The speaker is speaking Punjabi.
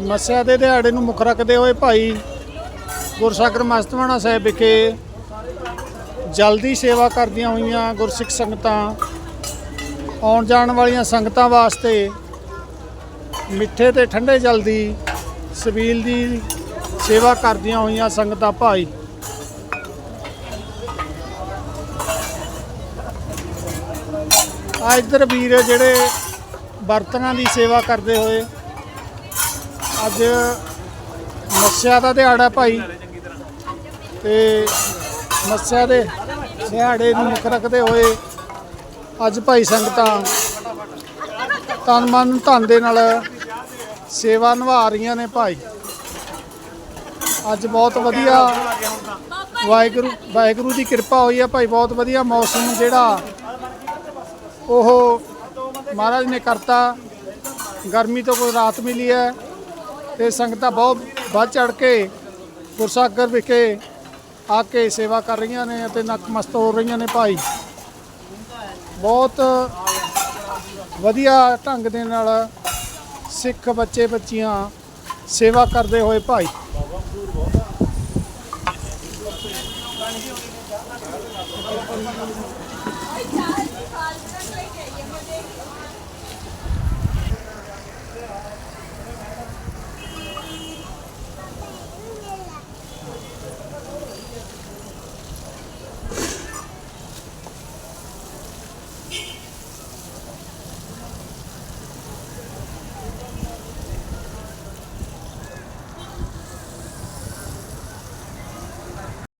ਮੱਸਿਆ ਦੇ ਦਿਹਾੜੇ ਨੂੰ ਮੁੱਖ ਰੱਖਦੇ ਹੋਏ ਭਾਈ ਗੁਰਸਾਗਰ ਮਸਤਵਾਣਾ ਸਾਹਿਬ ਵਿਖੇ ਜਲਦੀ ਸੇਵਾ ਕਰਦੀਆਂ ਹੋਈਆਂ ਗੁਰਸਿੱਖ ਸੰਗਤਾਂ, ਆਉਣ ਜਾਣ ਵਾਲੀਆਂ ਸੰਗਤਾਂ ਵਾਸਤੇ ਮਿੱਠੇ ਤੇ ਠੰਡੇ ਜਲ ਦੀ ਸਬੀਲ ਦੀ ਸੇਵਾ ਕਰਦੀਆਂ ਹੋਈਆਂ ਸੰਗਤਾਂ ਭਾਈ। ਆ ਇੱਧਰ ਵੀਰ ਜਿਹੜੇ ਬਰਤਨਾਂ ਦੀ ਸੇਵਾ ਕਰਦੇ ਹੋਏ ਅੱਜ ਮੱਸਿਆ ਦਾ ਦਿਹਾੜਾ ਭਾਈ। ਤੇ ਮੱਸਿਆ ਦੇ ਦਿਹਾੜੇ ਨੂੰ ਮੁੱਖ ਰੱਖਦੇ ਹੋਏ ਅੱਜ ਭਾਈ ਸੰਗਤਾਂ ਤਨ ਮਨ ਧਨ ਦੇ ਨਾਲ ਸੇਵਾ ਨਿਭਾ ਰਹੀਆਂ ਨੇ ਭਾਈ। ਅੱਜ ਬਹੁਤ ਵਧੀਆ ਵਾਹਿਗੁਰੂ ਵਾਹਿਗੁਰੂ ਦੀ ਕਿਰਪਾ ਹੋਈ ਹੈ ਭਾਈ, ਬਹੁਤ ਵਧੀਆ ਮੌਸਮ ਜਿਹੜਾ ਉਹ ਮਹਾਰਾਜ ਨੇ ਕਰਤਾ। ਗਰਮੀ ਤੋਂ ਕੋਈ ਰਾਤ ਮਿਲੀ ਹੈ। ਤੇ ਸੰਗਤਾਂ ਬਹੁਤ ਵੱਧ ਚੜ ਕੇ ਗੁਰਸਾਗਰ ਵਿਖੇ ਆ ਕੇ ਸੇਵਾ ਕਰ ਰਹੀਆਂ ਨੇ ਅਤੇ ਨਤਮਸਤ ਹੋ ਰਹੀਆਂ ਨੇ ਭਾਈ। ਬਹੁਤ ਵਧੀਆ ਢੰਗ ਦੇ ਨਾਲ ਸਿੱਖ ਬੱਚੇ ਬੱਚੀਆਂ ਸੇਵਾ ਕਰਦੇ ਹੋਏ ਭਾਈ।